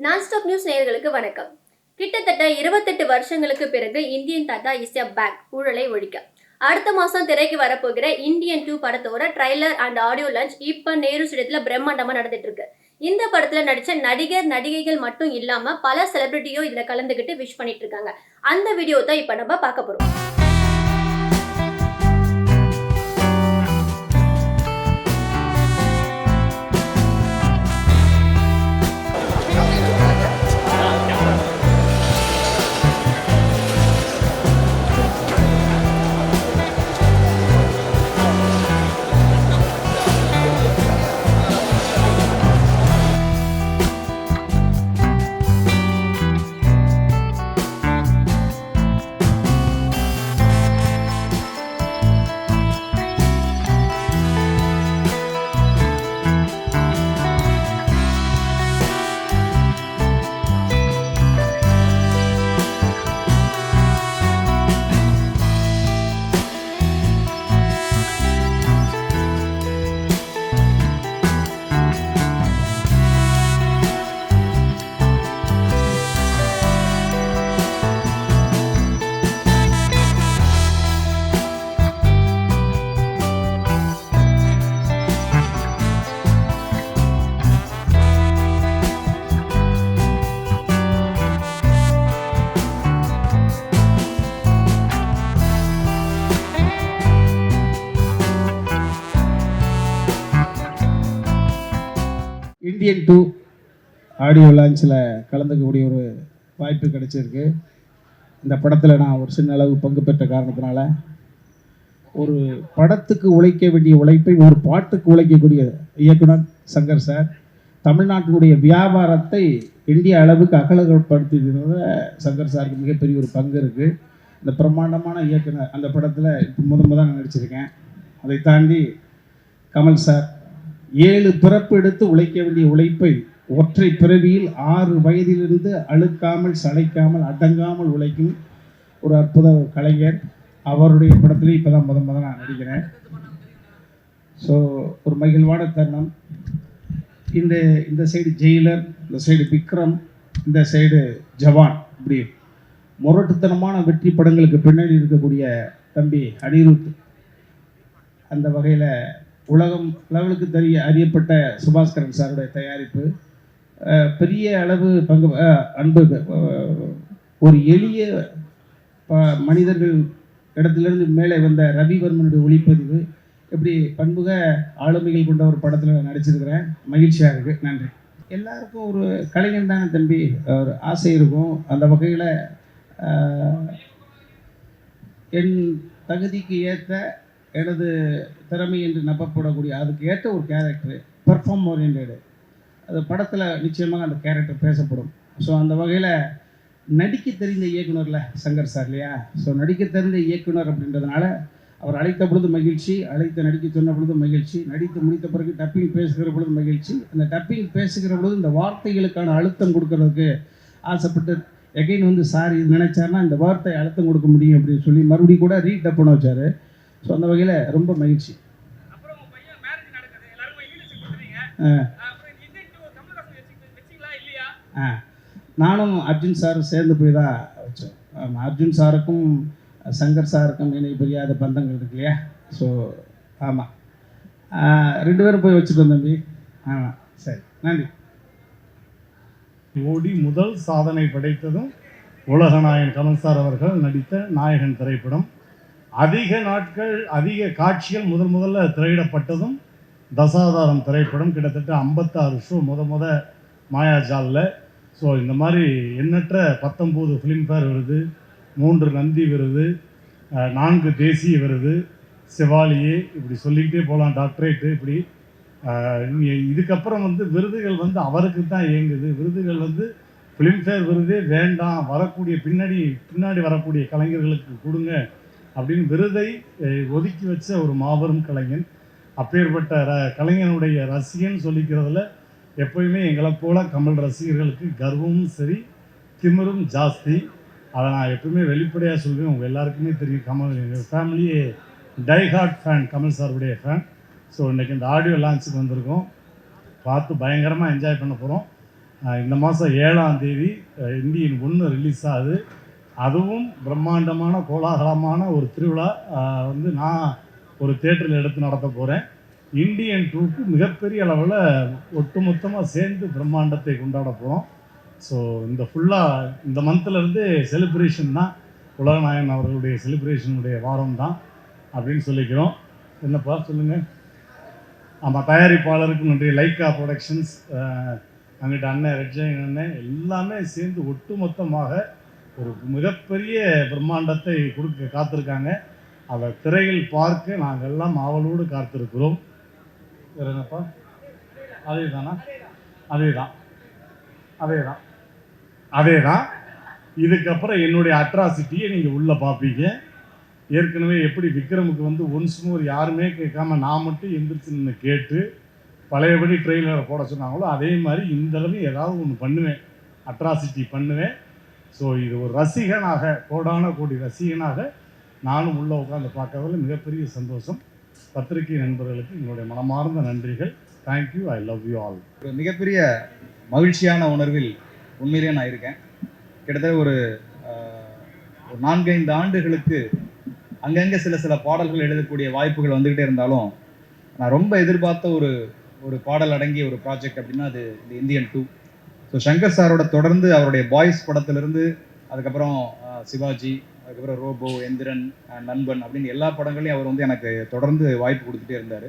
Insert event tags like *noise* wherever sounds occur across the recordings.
Nonstop news நேயர்களுக்கு வணக்கம். கிட்டத்தட்ட இருபத்தெட்டு வருஷங்களுக்கு பிறகு இந்தியன் தாத்தா இஸ் எ பேக் ஊழலை ஒழிக்க. அடுத்த மாசம் திரைக்கு வரப்போகிற இந்தியன் டூ படத்தோட ட்ரைலர் அண்ட் ஆடியோ லஞ்ச் இப்ப நேரு ஸ்டேடியத்துல பிரம்மாண்டமா நடந்துட்டு இருக்கு இந்த படத்துல நடிச்ச நடிகர் நடிகைகள் மட்டும் இல்லாம பல செலிபிரிட்டியும் இதுல கலந்துகிட்டு விஷ் பண்ணிட்டு இருக்காங்க அந்த வீடியோ தான் இப்ப நம்ம பார்க்க போறோம். இந்தியன் டூ ஆடியோ லான்ச்சில் கலந்துக்கக்கூடிய ஒரு வாய்ப்பு கிடைச்சிருக்கு. இந்த படத்தில் நான் ஒரு சின்ன அளவு பங்கு பெற்ற காரணத்தினால ஒரு படத்துக்கு உழைக்க வேண்டிய உழைப்பை ஒரு பாட்டுக்கு உழைக்கக்கூடிய இயக்குனர் சங்கர் சார் தமிழ்நாட்டினுடைய வியாபாரத்தை இந்திய அளவுக்கு அகலப்படுத்தினதுல சங்கர் சாருக்கு மிகப்பெரிய ஒரு பங்கு இருக்குது இந்த பிரம்மாண்டமான இயக்குனர் அந்த படத்தில் இப்போ முத முத நான் நடிச்சிருக்கேன். அதை தாண்டி கமல் சார் ஏழு பிறப்பு எடுத்து உழைக்க வேண்டிய உழைப்பை ஒற்றை பிறவியில் ஆறு வயதிலிருந்து அழுக்காமல் சளைக்காமல் அடங்காமல் உழைக்கும் ஒரு அற்புத கலைஞர். அவருடைய படத்துலேயும் இப்போ தான் முத முத நான் நடிக்கிறேன். ஸோ ஒரு மகிழ்வான தருணம். இந்த இந்த சைடு ஜெயிலர் இந்த சைடு விக்ரம் இந்த சைடு ஜவான் இப்படி முரட்டுத்தனமான வெற்றி படங்களுக்கு பின்னாடி இருக்கக்கூடிய தம்பி அனிருத் அந்த வகையில் உலகம் லெவலுக்கு தெரிய அறியப்பட்ட சுபாஸ்கரன் சாருடைய தயாரிப்பு பெரிய அளவு பங்கு அன்பு ஒரு எளிய ப- மனிதர்கள் இடத்திலிருந்து மேலே வந்த ரவிவர்மனுடைய ஒளிப்பதிவு இப்படி பன்முக ஆளுமைகள் கொண்ட ஒரு படத்தில் நான் நடிச்சிருக்கிறேன். மகிழ்ச்சியாக இருக்குது நன்றி. எல்லாருக்கும் ஒரு கலைஞன் தானே தம்பி. ஒரு ஆசை இருக்கும். அந்த வகையில் என் தகுதிக்கு ஏற்ற எனது திறமை என்று நம்பப்படக்கூடிய அதுக்கு ஏற்ற ஒரு கேரக்டர் பெர்ஃபார்ம் ஓரியன்டு அது படத்தில் நிச்சயமாக அந்த கேரக்டர் பேசப்படும். ஸோ அந்த வகையில் நடிக்க தெரிந்த இயக்குனரில் சங்கர் சார் இல்லையா? ஸோ நடிக்க தெரிந்த இயக்குனர் அப்படின்றதுனால அவர் அழைத்த பொழுது மகிழ்ச்சி அழைத்து நடிக்க சொன்ன பொழுது மகிழ்ச்சி நடித்து முடித்த பிறகு டப்பிங் பேசுகிற பொழுது மகிழ்ச்சி. அந்த டப்பிங் பேசுகிற பொழுது இந்த வார்த்தைகளுக்கான அழுத்தம் கொடுக்கறதுக்கு ஆசைப்பட்டு எகைன் வந்து சார் இது நினைச்சாருன்னா இந்த வார்த்தை அழுத்தம் கொடுக்க முடியும் அப்படின்னு சொல்லி மறுபடியும் கூட ரீடப் பண்ண வச்சாரு. ஸோ அந்த வகையில் ரொம்ப மகிழ்ச்சி. அப்புறம் உங்க பையன் மேரேஜ் நடக்குது எல்லாருமே ஈடுச்சு கொடுக்குறீங்க. ஆ. அப்புறம் இந்தியன் டூ கமல்ஹாசன் வச்சு வச்சிங்களா இல்லையா? ஆ. நானும் அர்ஜுன் சாரும் சேர்ந்து போய் தான் வச்சோம். ஆமாம் அர்ஜுன் சாருக்கும் சங்கர் சாருக்கும் இணை பிரியாத பந்தங்கள் இருக்கு இல்லையா? ஸோ ஆமாம் ரெண்டு பேரும் போய் வச்சுட்டோம் தம்பி. ஆமாம் சரி. நன்றி. ஓடி முதல் சாதனை படைத்ததும் உலகநாயகன் கமல் சார் அவர்கள் நடித்த நாயகன் திரைப்படம். அதிக நாட்கள் அதிக காட்சிகள் முதல் முதல்ல திரையிடப்பட்டதும் தசாதாரம் திரைப்படம் கிட்டத்தட்ட ஐம்பத்தாறு ஷோ முத முத மாயாஜாலில். ஸோ இந்த மாதிரி எண்ணற்ற பத்தொம்போது ஃபிலிம்ஃபேர் விருது மூன்று நந்தி விருது நான்கு தேசிய விருது செவாலியே இப்படி சொல்லிக்கிட்டே போகலாம் டாக்டரேட்டு இப்படி. இதுக்கப்புறம் வந்து விருதுகள் வந்து அவருக்கு தான் இயங்குது. விருதுகள் வந்து ஃபிலிம்ஃபேர் விருதே வேண்டாம் வரக்கூடிய பின்னாடி பின்னாடி வரக்கூடிய கலைஞர்களுக்கு கொடுங்க அப்படின்னு விருதை ஒதுக்கி வச்ச ஒரு மாபெரும் கலைஞன். அப்பேற்பட்ட ர கலைஞனுடைய ரசிகன் சொல்லிக்கிறதுல எப்பயுமே எங்களை போல கமல் ரசிகர்களுக்கு கர்வமும் சரி திமிரும் ஜாஸ்தி. அதை நான் எப்பவுமே வெளிப்படையாக சொல்வேன். உங்கள் எல்லாருக்குமே தெரியும். கமல் எங்கள் ஃபேமிலியே டைஹார்ட் ஃபேன் கமல் சாருடைய ஃபேன். ஸோ இன்றைக்கி இந்த ஆடியோ லான்ச்சுக்கு வந்திருக்கோம். பார்த்து பயங்கரமாக என்ஜாய் பண்ண போகிறோம் இந்த மாதம் ஏழாம் தேதி இந்தியன் ஒன்று ரிலீஸ் ஆகுது அதுவும் பிரம்மாண்டமான கோலாகலமான ஒரு திருவிழா வந்து நான் ஒரு தேட்டரில் எடுத்து நடத்த போகிறேன் இந்தியன் டூக்கு மிகப்பெரிய அளவில் ஒட்டுமொத்தமாக சேர்ந்து பிரம்மாண்டத்தை கொண்டாட போகிறோம் ஸோ இந்த ஃபுல்லாக இந்த மந்த்லேருந்து செலிப்ரேஷன் தான். உலகநாயகன் அவர்களுடைய செலிப்ரேஷனுடைய வாரம் தான் அப்படின்னு சொல்லிக்கிறோம். என்னப்பா சொல்லுங்கள் ஆமாம் தயாரிப்பாளருக்கு நன்றி. லைக்கா ப்ரொடக்ஷன்ஸ் அங்கிட்ட அண்ணன் ரெட்ஜன் அண்ணன் எல்லாமே சேர்ந்து ஒட்டுமொத்தமாக ஒரு மிகப்பெரிய பிரம்மாண்டத்தை கொடுக்க காத்திருக்காங்க. அதை திரையில் பார்க்க நாங்கள் எல்லாம் ஆவலோடு காத்திருக்கிறோம். வேற என்னப்பா? அதே தானா அதே தான் அதே தான் அதே தான் இதுக்கப்புறம் என்னுடைய அட்ராசிட்டியை நீங்கள் உள்ளே பார்ப்பீங்க. ஏற்கனவே எப்படி விக்ரமுக்கு வந்து ஒன்ஸ் மோர் யாருமே கேட்காம நான் மட்டும் எந்திரிச்சு நின்று கேட்டு பழையபடி ட்ரெயிலரை போட சொன்னாங்களோ அதே மாதிரி இந்தளவு ஏதாவது ஒன்று பண்ணுவேன். அட்ராசிட்டி பண்ணுவேன். ஸோ இது ஒரு ரசிகனாக கோடான கோடி ரசிகனாக நானும் உள்ளே உட்காந்து பார்க்கறதுல மிகப்பெரிய சந்தோஷம். பத்திரிகை நண்பர்களுக்கு என்னுடைய மனமார்ந்த நன்றிகள். Thank you I love you all ஒரு மிகப்பெரிய மகிழ்ச்சியான உணர்வில் உண்மையிலேயே நான் இருக்கேன். கிட்டத்தட்ட ஒரு ஒரு நான்கைந்து ஆண்டுகளுக்கு அங்கங்கே சில சில பாடல்கள் எழுதக்கூடிய வாய்ப்புகள் வந்துக்கிட்டே இருந்தாலும் நான் ரொம்ப எதிர்பார்த்த ஒரு ஒரு பாடல் அடங்கிய ஒரு ப்ராஜெக்ட் அப்படின்னா அது இந்த இந்தியன் டூ ஸோ சங்கர் சாரோட தொடர்ந்து அவருடைய பாய்ஸ் படத்திலிருந்து அதுக்கப்புறம் சிவாஜி அதுக்கப்புறம் ரோபோ எந்திரன் நண்பன் அப்படின்னு எல்லா படங்களையும் அவர் வந்து எனக்கு தொடர்ந்து வாய்ப்பு கொடுத்துட்டே இருந்தார்.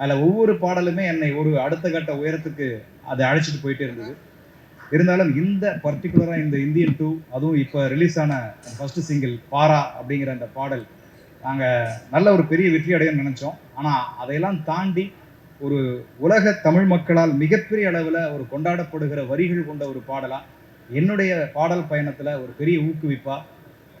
அதில் ஒவ்வொரு பாடலுமே என்னை ஒரு அடுத்த கட்ட உயரத்துக்கு அதை அழைச்சிட்டு போயிட்டே இருந்தது. இருந்தாலும் இந்த பர்டிகுலராக இந்த இந்தியன் டூ அதுவும் இப்போ ரிலீஸ் ஆன ஃபர்ஸ்ட் சிங்கிள் பாரா அப்படிங்கிற அந்த பாடல் நாங்கள் நல்ல ஒரு பெரிய வெற்றி அடையணும்னு நினச்சோம். ஆனால் அதையெல்லாம் தாண்டி ஒரு உலக தமிழ் மக்களால் மிகப்பெரிய அளவில் ஒரு கொண்டாடப்படுகிற வரிகள் கொண்ட ஒரு பாடலாக என்னுடைய பாடல் பயணத்தில் ஒரு பெரிய ஊக்குவிப்பாக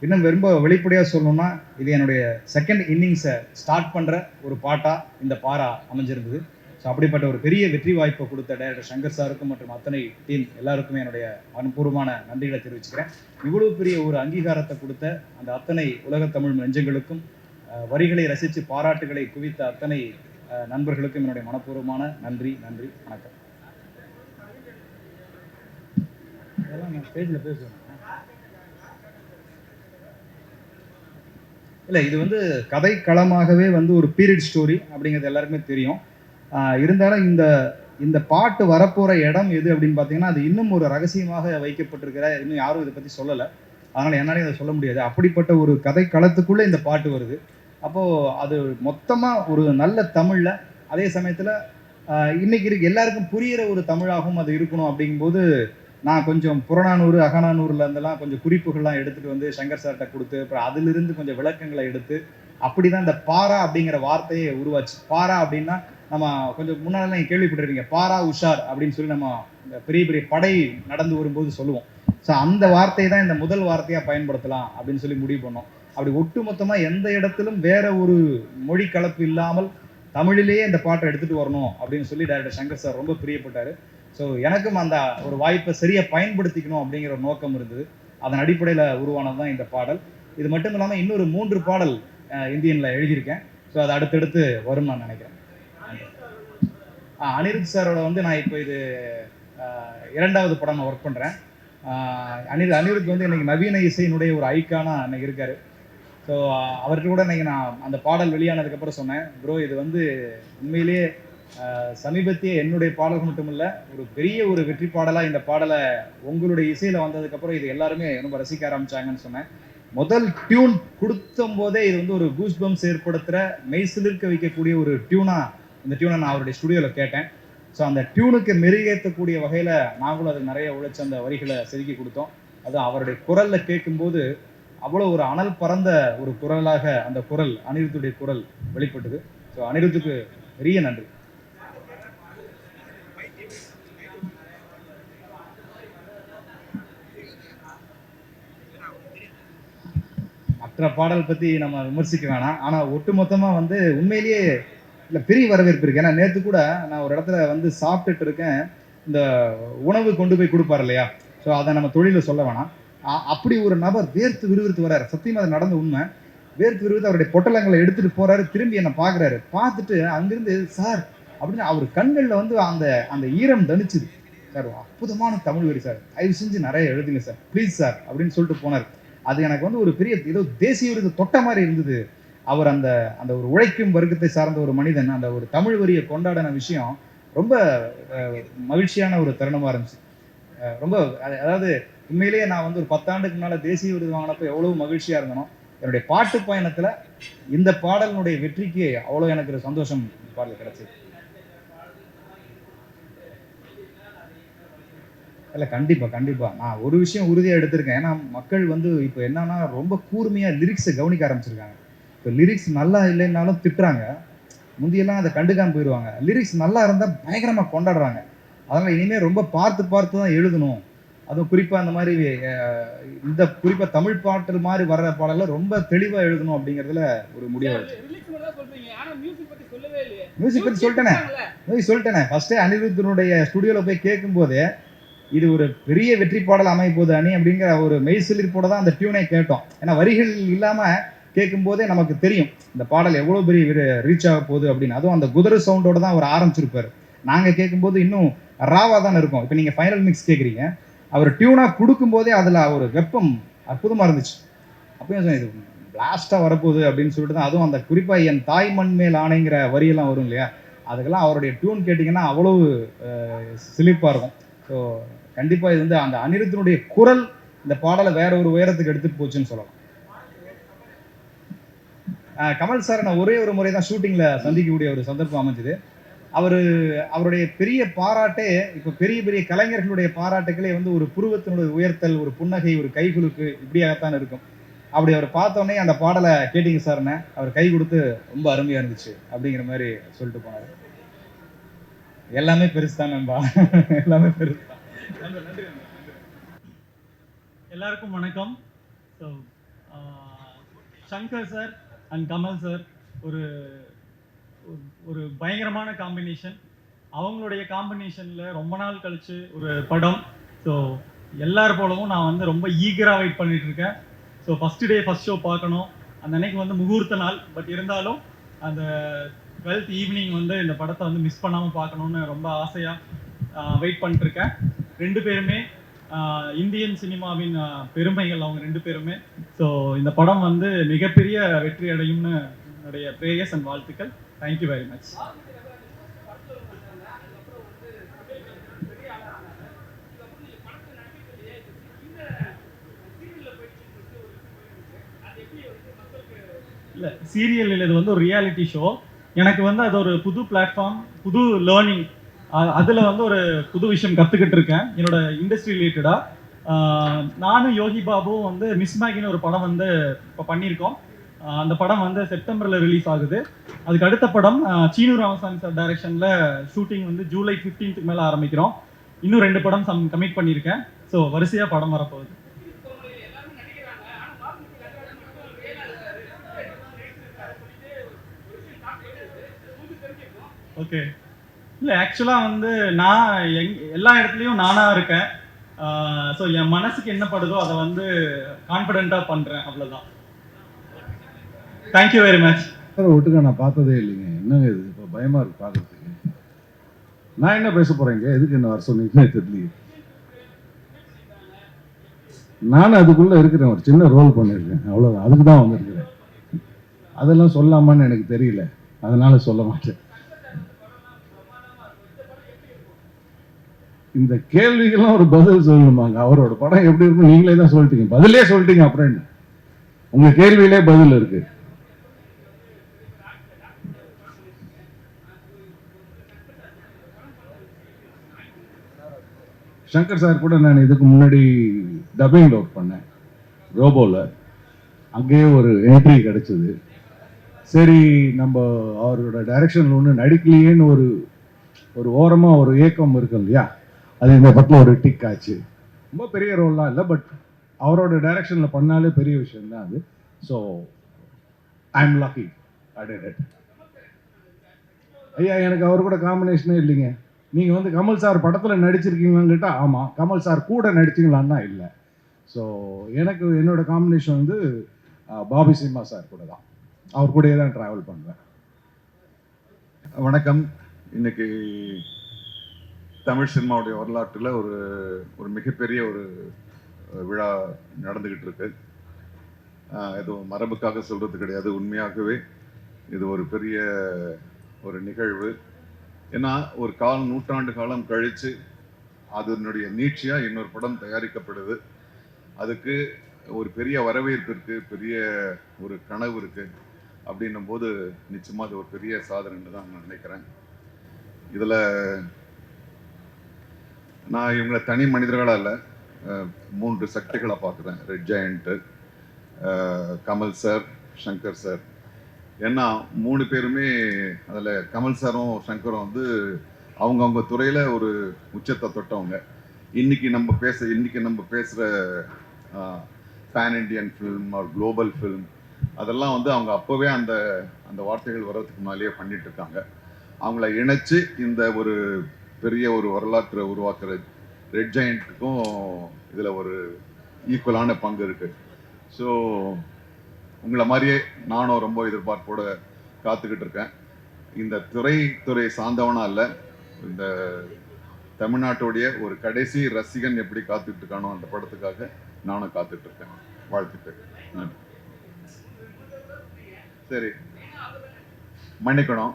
இன்னும் ரொம்ப வெளிப்படையாக சொல்லணும்னா இது என்னுடைய செகண்ட் இன்னிங்ஸை ஸ்டார்ட் பண்ணுற ஒரு பாட்டாக இந்த பாரா அமைஞ்சிருந்தது. ஸோ அப்படிப்பட்ட ஒரு பெரிய வெற்றி வாய்ப்பை கொடுத்த டைரக்டர் சங்கர் சாருக்கும் மற்றும் அத்தனை டீம் எல்லாருக்குமே என்னுடைய மனப்பூர்வமான நன்றிகளை தெரிவிச்சுக்கிறேன். இவ்வளோ பெரிய ஒரு அங்கீகாரத்தை கொடுத்த அந்த அத்தனை உலகத்தமிழ் நெஞ்சங்களுக்கும் வரிகளை ரசித்து பாராட்டுகளை குவித்த அத்தனை நண்பர்களுக்கும் என்னுடைய மனப்பூர்வமான நன்றி நன்றி வணக்கம். இல்லை இது வந்து கதை களமாகவே வந்து ஒரு பீரியட் ஸ்டோரி அப்படிங்கிறது எல்லாருக்குமே தெரியும். இருந்தாலும் இந்த இந்த பாட்டு வரப்போகிற இடம் எது அப்படின்னு பார்த்தீங்கன்னா அது இன்னும் ஒரு ரகசியமாக வைக்கப்பட்டிருக்கிற இன்னும் யாரும் இதை பற்றி சொல்லலை. அதனால் என்னாலையும் அதை சொல்ல முடியாது. அப்படிப்பட்ட ஒரு கதை களத்துக்குள்ளே இந்த பாட்டு வருது. அப்போது அது மொத்தமாக ஒரு நல்ல தமிழில் அதே சமயத்தில் இன்றைக்கி இருக்கு எல்லாருக்கும் புரிகிற ஒரு தமிழாகவும் அது இருக்கணும் அப்படிங்கும்போது நான் கொஞ்சம் புறநானூறு அகநானூறுல இருந்தெல்லாம் கொஞ்சம் குறிப்புகள்லாம் எடுத்துகிட்டு வந்து சங்கர் சார்கிட்ட கொடுத்து அப்புறம் அதிலிருந்து கொஞ்சம் விளக்கங்களை எடுத்து அப்படி தான் இந்த பாரா அப்படிங்கிற வார்த்தையை உருவாச்சு. பாரா அப்படின்னா நம்ம கொஞ்சம் முன்னாடி நீங்கள் கேள்விப்பட்டிருப்பீங்க பாரா உஷார் அப்படின்னு சொல்லி நம்ம இந்த பெரிய பெரிய படை நடந்து வரும்போது சொல்லுவோம். ஸோ அந்த வார்த்தையை தான் இந்த முதல் வார்த்தையாக பயன்படுத்தலாம் அப்படின்னு சொல்லி முடிவு பண்ணோம். அப்படி ஒட்டுமொத்தமாக எந்த இடத்திலும் வேற ஒரு மொழி கலப்பு இல்லாமல் தமிழிலேயே இந்த பாட்டை எடுத்துகிட்டு வரணும் அப்படின்னு சொல்லி டேரக்டர் சங்கர் சார் ரொம்ப பிரியப்பட்டார். ஸோ எனக்கும் அந்த ஒரு வாய்ப்பை சரியாக பயன்படுத்திக்கணும் அப்படிங்கிற ஒரு நோக்கம் இருந்தது. அதன் அடிப்படையில் உருவானது தான் இந்த பாடல். இது மட்டும் இல்லாமல் இன்னொரு மூன்று பாடல் இந்தியனில் எழுதியிருக்கேன். ஸோ அது அடுத்தடுத்து வரும் நான் நினைக்கிறேன். ஆ, அனிருத் சாரோட வந்து நான் இப்போ இது இரண்டாவது படம் நான் ஒர்க் பண்ணுறேன் அனிரு அனிருத் வந்து இன்னைக்கு நவீன இசையினுடைய ஒரு ஐக்கானா இன்னைக்கு இருக்காரு. ஸோ அவர்கிட்ட கூட இன்னைக்கு நான் அந்த பாடல் வெளியானதுக்கப்புறம் சொன்னேன். ப்ரோ இது வந்து உண்மையிலேயே சமீபத்திய என்னுடைய பாடல்கள் மட்டும் இல்லை ஒரு பெரிய ஒரு வெற்றி பாடலாக இந்த பாடலை உங்களுடைய இசையில் வந்ததுக்கப்புறம் இது எல்லாருமே ரொம்ப ரசிக்க ஆரம்பிச்சாங்கன்னு சொன்னேன். முதல் டியூன் கொடுத்தும் போதே இது வந்து ஒரு கூஸ் பம்ஸ் ஏற்படுத்துகிற மெய்சிலிருக்க வைக்கக்கூடிய ஒரு டியூனாக இந்த டியூனை நான் அவருடைய ஸ்டுடியோவில் கேட்டேன். ஸோ அந்த டியூனுக்கு மெருகேற்றக்கூடிய வகையில் நாங்களும் அது நிறைய உழைச்ச அந்த வரிகளை செதுக்கி கொடுத்தோம். அது அவருடைய குரலில் கேட்கும்போது அவ்வளோ ஒரு அனல் பறந்த ஒரு குரலாக அந்த குரல் அனிருத்துடைய குரல் வெளிப்பட்டது. ஸோ அனிருத்துக்கு பெரிய நன்றி. மற்ற பாடல் பற்றி நம்ம விமர்சிக்க வேணாம். ஆனால் ஒட்டுமொத்தமாக வந்து உண்மையிலேயே இல்லை பெரிய வரவேற்பு இருக்குது ஏன்னா நேற்று கூட நான் ஒரு இடத்துல வந்து சாப்பிட்டுட்டு இருக்கேன். இந்த உணவு கொண்டு போய் கொடுப்பார் இல்லையா? ஸோ அதை நம்ம தொழிலில் சொல்ல வேணாம். அப்படி ஒரு நபர் வேர்த்து விறுவிறுத்து வர்றாரு சத்தியமாக அது நடந்த உண்மை. வேர்த்து விறுவிறுத்து அவருடைய பொட்டலங்களை எடுத்துட்டு போறாரு திரும்பி என்னை பார்க்குறாரு பார்த்துட்டு அங்கிருந்து சார் அப்படின்னு அவர் கண்களில் வந்து அந்த அந்த ஈரம் தணிச்சுது. சார் அற்புதமான தமிழ் வரி சார். தயவு செஞ்சு நிறைய எழுதுங்க சார். ப்ளீஸ் சார் அப்படின்னு சொல்லிட்டு போனார். அது எனக்கு வந்து ஒரு பெரிய ஏதோ தேசிய விருது தொட்ட மாதிரி இருந்தது. அவர் அந்த அந்த ஒரு உழைக்கும் வர்க்கத்தை சார்ந்த ஒரு மனிதன் அந்த ஒரு தமிழ் வரியை கொண்டாடின விஷயம் ரொம்ப மகிழ்ச்சியான ஒரு தருணமாக இருந்துச்சு. ரொம்ப அது- அதாவது உண்மையிலேயே நான் வந்து ஒரு பத்தாண்டுக்கு முன்னால் தேசிய விருது வாங்கினப்போ எவ்வளவு மகிழ்ச்சியாக இருந்தனோ என்னுடைய பாட்டு பயணத்தில் இந்த பாடலினுடைய வெற்றிக்கு அவ்வளோ எனக்கு ஒரு சந்தோஷம் பாடல் கிடைச்சது. இல்லை கண்டிப்பாக கண்டிப்பாக நான் ஒரு விஷயம் உறுதியாக எடுத்திருக்கேன். ஏன்னா மக்கள் வந்து இப்போ என்னன்னா ரொம்ப கூர்மையாக லிரிக்ஸை கவனிக்க ஆரம்பிச்சிருக்காங்க. இப்போ லிரிக்ஸ் நல்லா இல்லைன்னாலும் திட்டுறாங்க. முந்தியெல்லாம் அதை கண்டுக்காமல் போயிடுவாங்க லிரிக்ஸ் நல்லா இருந்தால் பயங்கரமாக கொண்டாடுறாங்க. அதனால் இனிமேல் ரொம்ப பார்த்து பார்த்து தான் எழுதணும். அதுவும் குறிப்பாக அந்த மாதிரி இந்த குறிப்பாக தமிழ் பாட்டு மாதிரி வர்ற பாடல ரொம்ப தெளிவாக எழுதணும் அப்படிங்கிறதுல ஒரு முடிவு மியூசிக் மியூசிக் பற்றி சொல்லிட்டேனே. போய் சொல்லிட்டேனே. ஃபர்ஸ்டே அனிருத்தனுடைய ஸ்டுடியோவில் போய் கேட்கும்போதே இது ஒரு பெரிய வெற்றி பாடல் அமைய போகுது அணி அப்படிங்கிற ஒரு மெய் சிலிர்ப்போட தான் அந்த டியூனை கேட்டோம். ஏன்னா வரிகள் இல்லாமல் கேட்கும்போதே நமக்கு தெரியும் இந்த பாடல் எவ்வளோ பெரிய ரீச் ஆக போகுது அப்படின்னு. அதுவும் அந்த குதிரை சவுண்டோட தான் அவர் ஆரம்பிச்சிருப்பார். நாங்கள் கேட்கும்போது இன்னும் ராவாக தானே இருக்கும். இப்போ நீங்கள் ஃபைனல் மிக்ஸ் கேட்குறீங்க அவர் டியூனாக கொடுக்கும்போதே அதில் ஒரு வெப்பம் அற்புதமாக இருந்துச்சு. அப்பயும் சொன்னேன், இது பிளாஸ்ட்டாக வரப்போகுது அப்படின்னு சொல்லிட்டு தான் அதுவும் அந்த குறிப்பாக என் தாய் மண் மேல் ஆணைங்கிற வரியெல்லாம் வரும் இல்லையா? அதுக்கெல்லாம் அவருடைய டியூன் கேட்டிங்கன்னா அவ்வளவு சிலிப்பாக இருக்கும். ஸோ கண்டிப்பாக இது வந்து அந்த அனிருத்தினுடைய குரல் இந்த பாடலை வேற ஒரு உயரத்துக்கு எடுத்துட்டு போச்சுன்னு சொல்லலாம். கமல் சார் நான் ஒரே ஒரு முறை தான் ஷூட்டிங்கில் சந்திக்கக்கூடிய ஒரு சந்தர்ப்பம் அமைஞ்சது. அவர் அவருடைய பெரிய பாராட்டே இப்போ பெரிய பெரிய கலைஞர்களுடைய பாராட்டுகளே வந்து ஒரு புருவத்தினுடைய உயர்த்தல் ஒரு புன்னகை ஒரு கைகுலுக்கு இப்படியாகத்தான் இருக்கும். அப்படி அவர் பார்த்தோன்னே அந்த பாடலை கேட்டிங்க சார்னே அவர் கை கொடுத்து ரொம்ப அருமையாக இருந்துச்சு அப்படிங்கிற மாதிரி சொல்லிட்டு போனார். எல்லாமே பெருசு தான் நண்பா. எல்லாமே பெருசு தான். எல்லாருக்கும் வணக்கம். So Shankar sir and Kamal sir ஒரு ஒரு- பயங்கரமான காம்பினேஷன் அவங்களுடைய காம்பினேஷனில் ரொம்ப நாள் கழிச்சு ஒரு படம். ஸோ எல்லார் போலவும் நான் வந்து ரொம்ப ஈகராக வெயிட் பண்ணிட்டு இருக்கேன். So first day first show பார்க்கணும். அந்த அன்னைக்கு வந்து முகூர்த்த நாள். பட் இருந்தாலும் அந்த டுவெல்த் ஈவினிங் வந்து இந்த படத்தை வந்து மிஸ் பண்ணாமல் பார்க்கணுன்னு ரொம்ப ஆசையாக வெயிட் பண்ணிட்டுருக்கேன் ரெண்டு பேருமே இந்தியன் சினிமாவின் பெருமைகள் அவங்க ரெண்டு பேருமே. ஸோ இந்த படம் வந்து மிகப்பெரிய வெற்றி அடையும்னு என்னுடைய பிரேயஸ் அண்ட் வாழ்த்துக்கள். தேங்க்யூ வெரி மச் இல்லை சீரியல் இது வந்து ஒரு ரியாலிட்டி ஷோ எனக்கு வந்து அது ஒரு புது பிளாட்ஃபார்ம் புது லேர்னிங் அதில் வந்து ஒரு புது விஷயம் கற்றுக்கிட்டு இருக்கேன். என்னோட இண்டஸ்ட்ரி ரிலேட்டடாக நானும் யோகி பாபுவும் வந்து மிஸ் மேகின்னு ஒரு படம் வந்து இப்போ பண்ணியிருக்கோம். அந்த படம் வந்து செப்டம்பரில் ரிலீஸ் ஆகுது. அதுக்கு அடுத்த படம் சீனு ராமசாமி சார் டைரக்ஷனில் ஷூட்டிங் வந்து ஜூலை ஃபிஃப்டீன்த்துக்கு மேலே ஆரம்பிக்கிறோம். இன்னும் ரெண்டு படம் சம் கமிட் பண்ணியிருக்கேன். ஸோ வரிசையாக படம் வரப்போகுது. ஓகே இல்லை ஆக்சுவலாக வந்து நான் எங் எல்லா இடத்துலையும் நானாக இருக்கேன். ஸோ என் மனசுக்கு என்ன படுதோ அதை வந்து கான்ஃபிடென்ட்டாக பண்ணுறேன் அவ்வளோதான் தேங்க்யூ வெரி மச் சார் ஒட்டுக்கா நான் பார்த்ததே இல்லைங்க. என்னங்க இது? இப்போ பயமா இருக்கு பார்க்குறதுக்கு. நான் என்ன பேச போகிறேங்க எதுக்கு என்ன வர சொன்னீங்கன்னே தெரியலையே. நானும் அதுக்குள்ள இருக்கிறேன். ஒரு சின்ன ரோல் பண்ணியிருக்கேன். அவ்வளோதான் அதுக்கு தான் வந்திருக்கிறேன். அதெல்லாம் சொல்லாமான்னு எனக்கு தெரியல. அதனால சொல்ல மாட்டேன். இந்த கேள்விக்கெல்லாம் ஒரு பதில் சொல்லணுமாங்க? அவரோட படம் எப்படி இருக்கும் நீங்களே தான் சொல்லிட்டீங்க. பதிலே சொல்லிட்டீங்க அப்புறம் என்ன? உங்க கேள்வியிலே பதில் இருக்கு. சங்கர் சார் கூட நான் இதுக்கு முன்னாடி டப்பிங் ஒர்க் பண்ணேன். ரோபோவில் அங்கேயே ஒரு என்ட்ரி கிடச்சிது. சரி நம்ம அவரோட டைரக்ஷனில் ஒன்று நடிக்கலையேன்னு ஒரு ஒரு ஓரமாக ஒரு ஏக்கம் இருக்கும் இல்லையா? அது இந்த பக்கம் ஒரு டிக் ஆச்சு. ரொம்ப பெரிய ரோல்லாம் இல்லை பட் அவரோட டைரக்ஷனில் பண்ணாலே பெரிய விஷயம் தான் அது. ஸோ ஐ எம் லக்கி அடேட் ஐயா எனக்கு அவர் கூட காம்பினேஷனே இல்லைங்க. நீங்கள் வந்து கமல் சார் படத்தில் நடிச்சிருக்கீங்களான்னு கேட்டால் ஆமாம் கமல் சார் கூட நடிச்சிங்களான்னா இல்லை. ஸோ எனக்கு என்னோட காம்பினேஷன் வந்து பாபி சிம்மா சார் கூட தான். அவர் கூடயே தான் ட்ராவல் பண்ணுறேன் வணக்கம். இன்னைக்கு தமிழ் சினிமாவுடைய வரலாற்றில் ஒரு ஒரு மிகப்பெரிய ஒரு விழா நடந்துக்கிட்டு இருக்கு. எதுவும் மரபுக்காக சொல்கிறது கிடையாது உண்மையாகவே. இது ஒரு பெரிய ஒரு நிகழ்வு. ஏன்னா ஒரு கால் நூற்றாண்டு காலம் கழித்து அதனுடைய நீட்சியாக இன்னொரு படம் தயாரிக்கப்படுது. அதுக்கு ஒரு பெரிய வரவேற்பு இருக்குது பெரிய ஒரு கனவு இருக்குது அப்படின்னும் போது நிச்சயமாக அது ஒரு பெரிய சாதனைன்னு தான் நான் நினைக்கிறேன். இதில் நான் இவங்களை தனி மனிதர்களால் இல்லை மூன்று சக்திகளை பார்க்குறேன். Red giant Kamal sir Shankar sir ஏன்னா மூணு பேருமே அதில் கமல் சாரும் சங்கரும் வந்து அவங்கவுங்க துறையில் ஒரு உச்சத்தை தொட்டவங்க. இன்னைக்கு நம்ம பேச இன்றைக்கி நம்ம பேசுகிற pan Indian film or global film அதெல்லாம் வந்து அவங்க அப்போவே அந்த அந்த வார்த்தைகள் வர்றதுக்கு முன்னாலேயே பண்ணிட்டு இருக்காங்க அவங்கள இணைச்சு இந்த ஒரு பெரிய ஒரு வரலாற்றை உருவாக்குற ரெட் ஜெயண்ட்டுக்கும் இதில் ஒரு ஈக்குவலான பங்கு இருக்குது ஸோ உங்களை மாதிரியே நானும் ரொம்ப எதிர்பார்ப்போட காத்துக்கிட்டு இருக்கேன். இந்த துறை துறை சார்ந்தவனா இல்லை. இந்த தமிழ்நாட்டுடைய ஒரு கடைசி ரசிகன் எப்படி காத்துட்டு இருக்கானோ அந்த படத்துக்காக நானும் காத்துட்டு இருக்கேன். வாழ்த்துக்கள். சரி. மன்னிக்கணும்.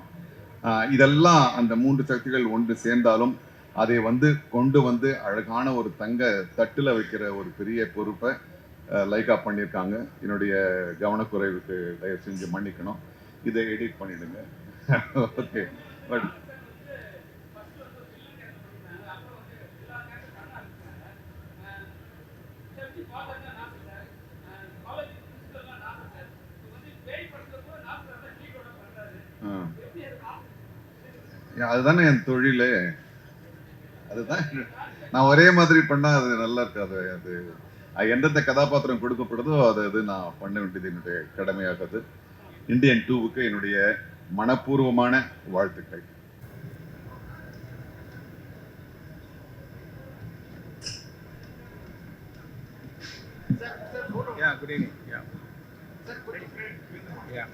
ஆஹ் இதெல்லாம் அந்த மூன்று சக்திகள் ஒன்று சேர்ந்தாலும் அதை வந்து கொண்டு வந்து அழகான ஒரு தங்க தட்டுல வைக்கிற ஒரு பெரிய பொறுப்பை லைக்கா பண்ணியிருக்காங்க என்னுடைய கவனக்குறைவுக்கு தயவு செஞ்சு மன்னிக்கணும். இதை எடிட் பண்ணிடுங்க. *laughs* ஓகே. பட் அதுதானே என் தொழிலே. அதுதான். நான் ஒரே மாதிரி பண்ணா அது நல்லா இருக்காது. அது எந்தெந்த கதாபாத்திரம் கொடுக்கப்படுதோ அது அது நான் பண்ண வேண்டியது என்னுடைய கடமையாகிறது இந்தியன் டூவுக்கு என்னுடைய மனப்பூர்வமான வாழ்த்துக்கள் Yeah, good evening. Yeah. Yeah.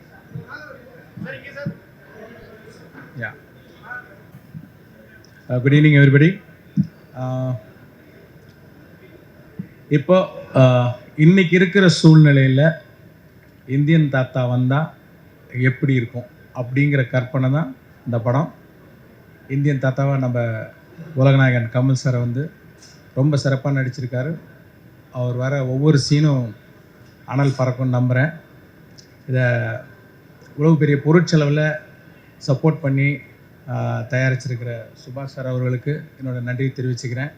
Yeah. Uh, good evening, everybody. Uh, இப்போ இன்னைக்கு இருக்கிற சூழ்நிலையில் இந்தியன் தாத்தா வந்தால் எப்படி இருக்கும் அப்படிங்கிற கற்பனை தான் இந்த படம். இந்தியன் தாத்தாவை நம்ம உலகநாயகன் கமல் சாரை வந்து ரொம்ப சிறப்பாக நடிச்சிருக்காரு. அவர் வர ஒவ்வொரு சீனும் அனல் பறக்கும்னு நம்புகிறேன் இதை இவ்வளவு பெரிய பொருட்செலவில் சப்போர்ட் பண்ணி தயாரிச்சிருக்கிற சுபாஷ் சார் அவர்களுக்கு என்னோடய நன்றி தெரிவிச்சுக்கிறேன்.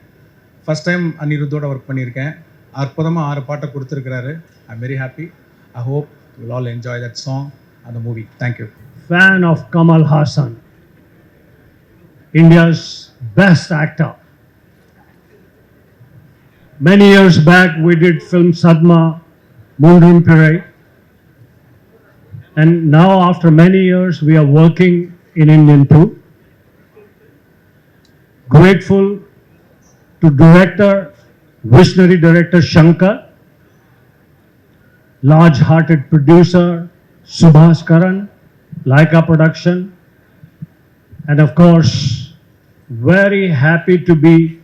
ஃபஸ்ட் டைம் அனிருத்தோட ஒர்க் பண்ணியிருக்கேன் அற்புதமாக ஆறு பாட்டை கொடுத்துருக்கிறாரு I very happy I hope you'll all enjoy that song அந்த movie thank you fan of Kamal Haasan India's best actor many years back we did film Sadma மூன்றும் பிழை and now after many years we are working in Indian too. Grateful to director, visionary director Shankar, large-hearted producer Subhas Karan, Laika Production, and of course, very happy to be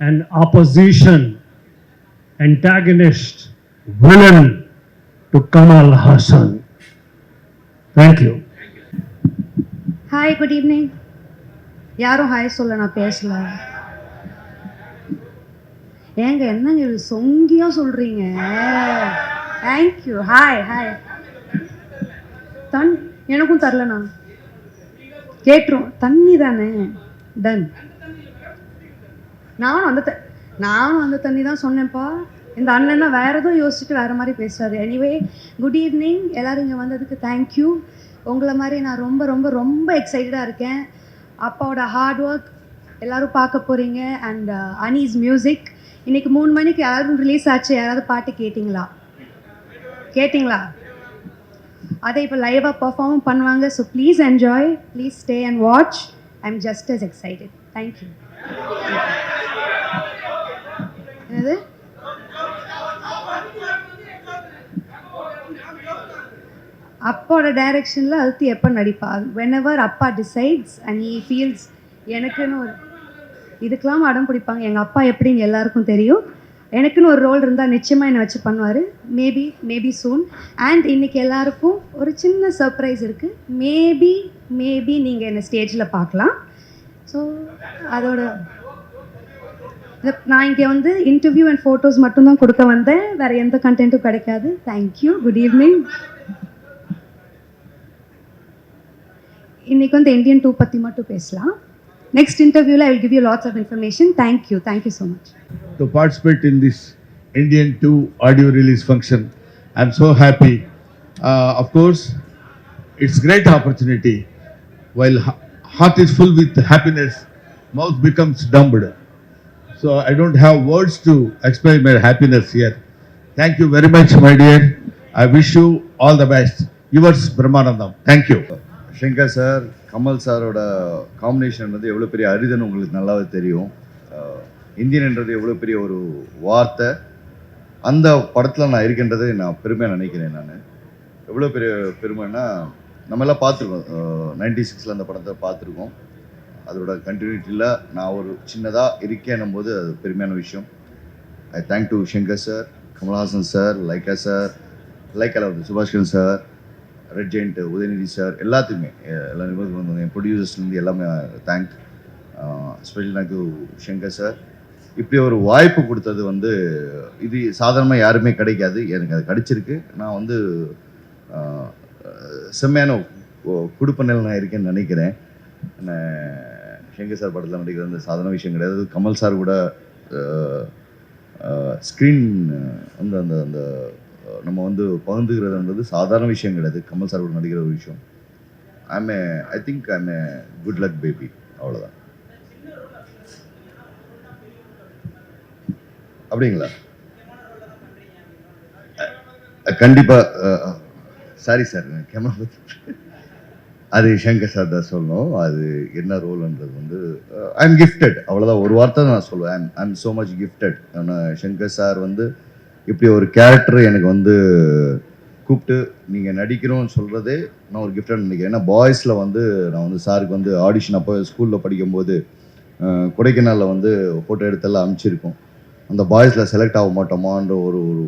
an opposition, antagonist, villain to Kamal Hassan. Thank you. Hi good evening யாரும் hi சொல்ல நான் பேசல ஏங்க என்னங்க இது? சொங்கியா சொல்றீங்க? Thank you hi hi தன் எனக்கும் தரலண்ணா கேட்டுரும். தண்ணி தானே? டன் நானும் அந்த த- நானும் அந்த தண்ணி தான் சொன்னேன்ப்பா. இந்த அண்ணன் தான் வேற எதுவும் யோசிச்சுட்டு வேற மாதிரி பேசுறாரு. எனிவே குட் ஈவினிங் எல்லாரும் இங்கே வந்ததுக்கு தேங்க்யூ உங்களை மாதிரி நான் ரொம்ப ரொம்ப ரொம்ப எக்ஸைட்டடாக இருக்கேன். அப்பாவோட ஹார்ட் ஒர்க் எல்லாரும் பார்க்க போகிறீங்க அண்ட் அனீஸ் uh, மியூசிக் இன்னைக்கு மூணு மணிக்கு ஆல்பம் ரிலீஸ் ஆச்சு. யாராவது பாட்டு கேட்டிங்களா? கேட்டிங்களா? அதை இப்போ லைவாக பர்ஃபார்ம் பண்ணுவாங்க. So please enjoy please stay and watch I am just as excited thank you என்னது? அப்பாவோட டைரக்ஷனில் அழுத்தி எப்போ நடிப்பா? வென் எவர் அப்பா டிசைட்ஸ் அண்ட் ஹீ ஃபீல்ஸ் எனக்குன்னு ஒரு இதுக்கெல்லாம் அடம் பிடிப்பாங்க. எங்கள் அப்பா எப்படின்னு எல்லாருக்கும் தெரியும். எனக்குன்னு ஒரு ரோல் இருந்தால் நிச்சயமாக என்னை வச்சு பண்ணுவார். மேபி மேபி சூன் அண்ட் இன்னைக்கு எல்லாருக்கும் ஒரு சின்ன சர்ப்ரைஸ் இருக்குது மேபி மேபி நீங்கள் என்னை ஸ்டேஜில் பார்க்கலாம். ஸோ அதோட நான் இங்கே வந்து இன்டர்வியூ அண்ட் ஃபோட்டோஸ் மட்டும்தான் கொடுக்க வந்தேன். வேறு எந்த கண்டென்ட்டும் கிடைக்காது. தேங்க்யூ குட் ஈவினிங் இன்றைக்கி வந்து இந்தியன் டூ பற்றி மட்டும் பேசலாம். Next interview, I will give you lots of information. Thank you. Thank you so much. To participate in this Indian 2 audio release function, I'm so happy. Uh, of course, it's great opportunity. While heart is full with happiness, mouth becomes dumbed. So I don't have words to express my happiness here. Thank you very much, my dear. I wish you all the best. Yours, Brahmanandam. Thank you. Shankar sir Kamal சாரோட combination வந்து எவ்வளோ பெரிய அரிதுன்னு உங்களுக்கு நல்லாவே தெரியும். இந்தியன்ன்றது எவ்வளோ பெரிய ஒரு வார்த்தை. அந்த படத்தில் நான் இருக்கின்றதை நான் பெருமையாக நினைக்கிறேன் நான். எவ்வளோ பெரிய பெருமைன்னா நம்ம எல்லாம் பார்த்துருக்கோம். நைன்டி சிக்ஸில் அந்த படத்தை பார்த்துருக்கோம். அதோட கண்டினியூட்டியில் நான் ஒரு சின்னதாக இருக்கேன்னும் போது அது பெருமையான விஷயம். I thank to Shankar sir Kamal Haasan sir Lyca sir லைக்கால வந்து Subaskaran sir red giant Udhayanidhi sir எல்லாத்துக்குமே எல்லா நிபுணர்களும் வந்து என் ப்ரொடியூசர்ஸ்லேருந்து எல்லாமே thank special thank you Shankar sir இப்படி ஒரு வாய்ப்பு கொடுத்தது வந்து இது சாதாரணமாக யாருமே கிடைக்காது எனக்கு அது கிடைச்சிருக்கு. நான் வந்து செம்மையான குடுப்ப நிலை நான் இருக்கேன்னு நினைக்கிறேன். நான் ஷங்கர் சார் படத்தில் நடிக்கிறது வந்து சாதாரண விஷயம் கிடையாது. கமல் சார் கூட ஸ்க்ரீன் வந்து அந்த அந்த நம்ம வந்து பகிர்ந்துக்கிறதுன்றது சாதாரண விஷயம் கிடையாது. கமல் சார் கூட நடிக்கிற ஒரு விஷயம். I'm a I think I'm a good luck baby அவ்வளோதான் அப்படிங்களா? அஹ், சாரி சார் கேமரா அது சங்கர் சார் தான் சொல்லணும். அது என்ன ரோல்ன்றது வந்து ஐ எம் கிஃப்டட் அவ்வளோதான் ஒரு வார்த்தை நான் சொல்லுவேன். I'm I'm so much gifted Shankar sir வந்து இப்படி ஒரு கேரக்டர் எனக்கு வந்து கூப்பிட்டு நீங்கள் நடிக்கணும்னு சொல்கிறதே நான் ஒரு கிஃப்டாக நினைக்கிறேன். ஏன்னா பாய்ஸில் வந்து நான் வந்து சாருக்கு வந்து ஆடிஷன் அப்போ ஸ்கூலில் படிக்கும்போது கொடைக்கானலில் வந்து ஃபோட்டோ எடுத்தெல்லாம் அனுப்பிச்சிருக்கோம். அந்த பாய்ஸில் செலக்ட் ஆக மாட்டோமான்ற ஒரு ஒரு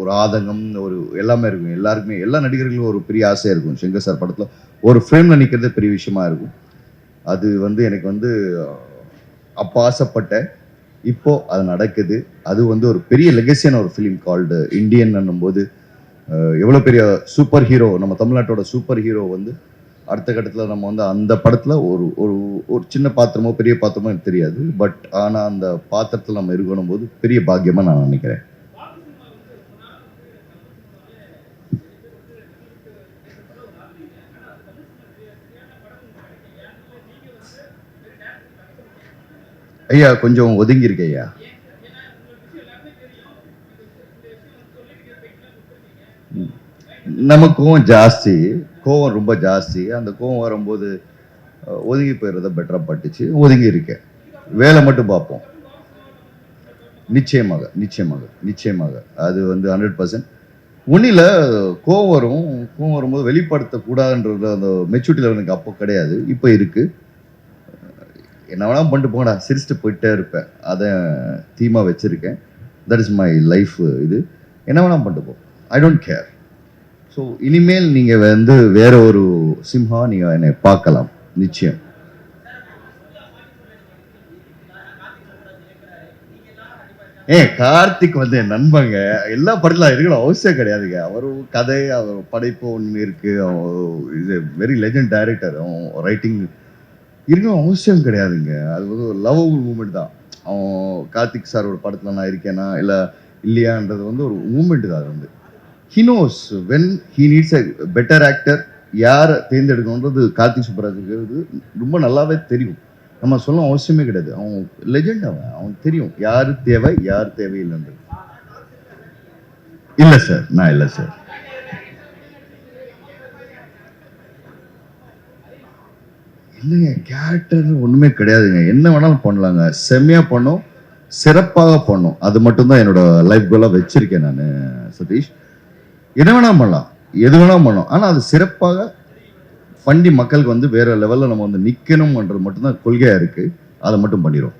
ஒரு ஆதங்கம் ஒரு எல்லாமே இருக்கும். எல்லாருக்குமே எல்லா நடிகர்களுக்கும் ஒரு பெரிய ஆசையாக இருக்கும். சங்கர் சார் படத்தில் ஒரு ஃப்ரேமில் நிற்கிறதே பெரிய விஷயமா இருக்கும். அது வந்து எனக்கு வந்து அப்போ ஆசைப்பட்டேன். இப்போ அது நடக்குது. அது வந்து ஒரு பெரிய லெகசியான ஒரு ஃபிலிம் கால்டு இந்தியன் போது எவ்வளோ பெரிய சூப்பர் ஹீரோ நம்ம தமிழ்நாட்டோட சூப்பர் ஹீரோ வந்து அடுத்த கட்டத்தில் நம்ம வந்து அந்த படத்தில் ஒரு ஒரு ஒரு சின்ன பாத்திரமோ பெரிய பாத்திரமோ எனக்கு தெரியாது. பட் ஆனால் அந்த பாத்திரத்தில் நம்ம இருக்கணும் போது பெரிய பாக்கியமாக நான் நினைக்கிறேன். ஐயா கொஞ்சம் ஒதுங்கிருக்க ஐயா. நமக்கும் ஜாஸ்தி கோவம் ரொம்ப ஜாஸ்தி. அந்த கோவம் வரும்போது ஒதுங்கி போயிடுறத பெட்டராக பட்டுச்சு. ஒதுங்கி இருக்கேன் வேலை மட்டும் பார்ப்போம். நிச்சயமாக நிச்சயமாக நிச்சயமாக. அது வந்து ஹண்ட்ரட் பர்சன்ட் ஒன்றில் கோவம் வரும். கோவம் வரும்போது வெளிப்படுத்தக்கூடாதுன்றது அந்த மெச்சூரிட்டி லெவல் எனக்கு அப்போ கிடையாது. இப்போ இருக்குது என்ன வேணாலும் பண்ணிட்டு போங்கடா. சிரிச்சுட்டு போயிட்டே இருப்பேன். அதை தீமா வச்சுருக்கேன். தட் இஸ் மை லைஃப் இது. என்ன வேணாலும் பண்ணிட்டு போ. ஐ டோன்ட் கேர் ஸோ இனிமேல் நீங்கள் வந்து வேற ஒரு சிம்ஹா நீங்கள் என்னை பார்க்கலாம். நிச்சயம். ஏ கார்த்திக் வந்து என் நண்பங்க. எல்லா படத்துல இருக்கணும் அவசியம் கிடையாதுங்க. அவர் கதை அவர் படைப்பு ஒன்று இருக்கு. இது வெரி லெஜண்ட் டைரக்டர் அவன் ரைட்டிங் இருக்கணும் அவசியம் கிடையாதுங்க. அது வந்து ஒரு லவ் மூமெண்ட் தான். அவன் கார்த்திக் சாரோட படத்தில் நான் இருக்கேனா இல்லை இல்லையான்றது வந்து ஒரு மூமெண்ட் தான் அது வந்து. He knows when he needs a better actor யாரை தேர்ந்தெடுக்கணுன்றது கார்த்திக் சுப்ராஜுங்கிறது ரொம்ப நல்லாவே தெரியும். நம்ம சொல்ல அவசியமே கிடையாது. அவன் லெஜெண்ட் அவன். அவனுக்கு தெரியும். யார் தேவை யார் தேவையில்லைன்றது. இல்லை சார் நான் இல்லை சார் இல்லைங்க கேரக்டர்னு ஒன்றுமே கிடையாதுங்க. என்ன வேணாலும் பண்ணலாங்க. செம்மையாக பண்ணோம் சிறப்பாக பண்ணும். அது மட்டும்தான் என்னோட லைஃப் கோலாக வச்சிருக்கேன் நான் சதீஷ். என்ன வேணால் பண்ணலாம். எது வேணால் பண்ணலாம். ஆனால் அது சிறப்பாக பண்ணி மக்களுக்கு வந்து வேற லெவலில் நம்ம வந்து நிற்கணும்ன்றது மட்டும்தான் கொள்கையாக இருக்குது அதை மட்டும் பண்ணிடும்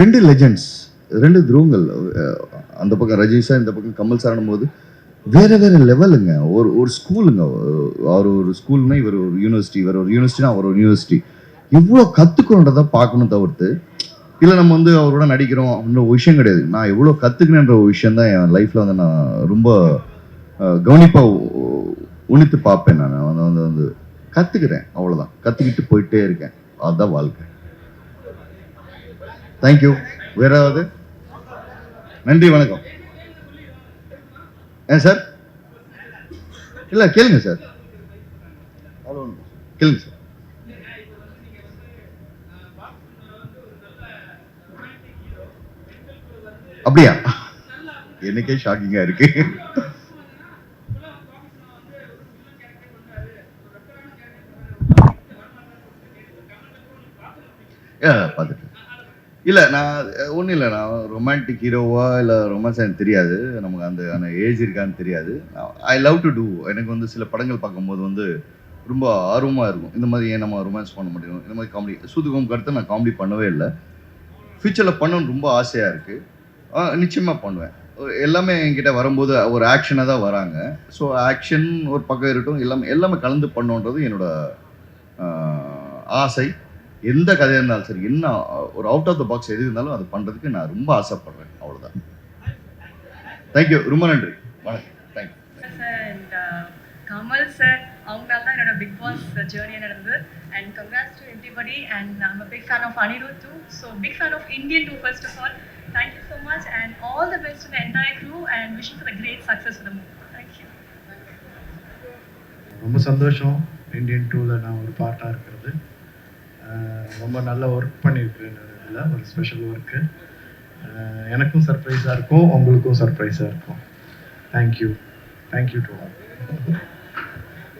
ரெண்டு லெஜெண்ட்ஸ் ரெண்டு துருவங்கள் அந்த பக்கம் ரஜினி சார் இந்த பக்கம் கமல் சார்னும் போது வேற வேற லெவலுங்க ஒரு ஒரு ஸ்கூலுங்க அவர் ஒரு ஸ்கூல்னா இவர் ஒரு யூனிவர்சிட்டி இவர் ஒரு யூனிவர்சிட்டினா அவர் ஒரு யூனிவர்சிட்டி எவ்வளோ கற்றுக்கணுன்றதை பார்க்கணும் தவிர்த்து இல்லை நம்ம வந்து அவரோட நடிக்கிறோம் அப்படின்ற ஒரு விஷயம் கிடையாது. நான் எவ்வளோ கற்றுக்கணுன்ற ஒரு விஷயம் தான் என் லைஃப்பில் வந்து நான் ரொம்ப கவனிப்பாக உணித்து பார்ப்பேன் நான். வந்து வந்து வந்து கற்றுக்கிறேன் அவ்வளோதான் கற்றுக்கிட்டு போயிட்டே இருக்கேன். அதுதான் வாழ்க்கை. தேங்க்யூ வேறாவது நன்றி வணக்கம். ஏன் சார்? இல்லை கேளுங்க சார். கேளுங்க சார். அப்படியா? எனக்கே ஷாக்கிங்காக இருக்கு. பார்த்துட்டு. இல்லை நான் ஒன்றும் இல்லை. நான் ரொமான்டிக் ஹீரோவா இல்லை ரொமான்ஸ் எனக்கு தெரியாது. நமக்கு அந்த அந்த ஏஜ் இருக்கான்னு தெரியாது. ஐ லவ் டு டூ எனக்கு வந்து சில படங்கள் பார்க்கும்போது வந்து ரொம்ப ஆர்வமாக இருக்கும். இந்த மாதிரி ஏன் நம்ம ரொமான்ஸ் பண்ண முடியும்? இந்த மாதிரி காமெடி சூதுகம் கருத்து நான் காமெடி பண்ணவே இல்லை. ஃப்யூச்சரில் பண்ணணும்னு ரொம்ப ஆசையாக இருக்குது நிச்சயமாக பண்ணுவேன். எல்லாமே என்கிட்ட வரும்போது ஒரு ஆக்ஷனாக தான் வராங்க. ஸோ ஆக்ஷன் ஒரு பக்கம் இருக்கட்டும் எல்லாமே எல்லாமே கலந்து பண்ணுன்றது என்னோட ஆசை. எந்த கதையாக இருந்தாலும் சரி என்ன ஒரு அவுட் ஆஃப் த பாக்ஸ் எது இருந்தாலும் அது பண்ணுறதுக்கு நான் ரொம்ப ஆசைப்படுறேன். அவ்வளோதான் தேங்க்யூ ரொம்ப நன்றி. வணக்கம். தேங்க்யூ கமல் சார் அவங்களால தான் என்னோட பிக் பாஸ் ஜேர்னி நடந்தது. And congrats to everybody and I'm big fan of Anirudh too so big fan of Indian two first of all thank you so much and all the best to the entire crew and wishing for great success for the movie thank you ரொம்ப சந்தோஷம் Indian டூவில் நான் ஒரு பார்ட்டாக இருக்கிறது. ரொம்ப நல்ல work பண்ணியிருக்கிறேன் இதில் ஒரு ஸ்பெஷல் ஒர்க்கு எனக்கும் சர்ப்ரைஸாக இருக்கும் உங்களுக்கும் சர்ப்ரைஸாக இருக்கும். Thank you thank you to all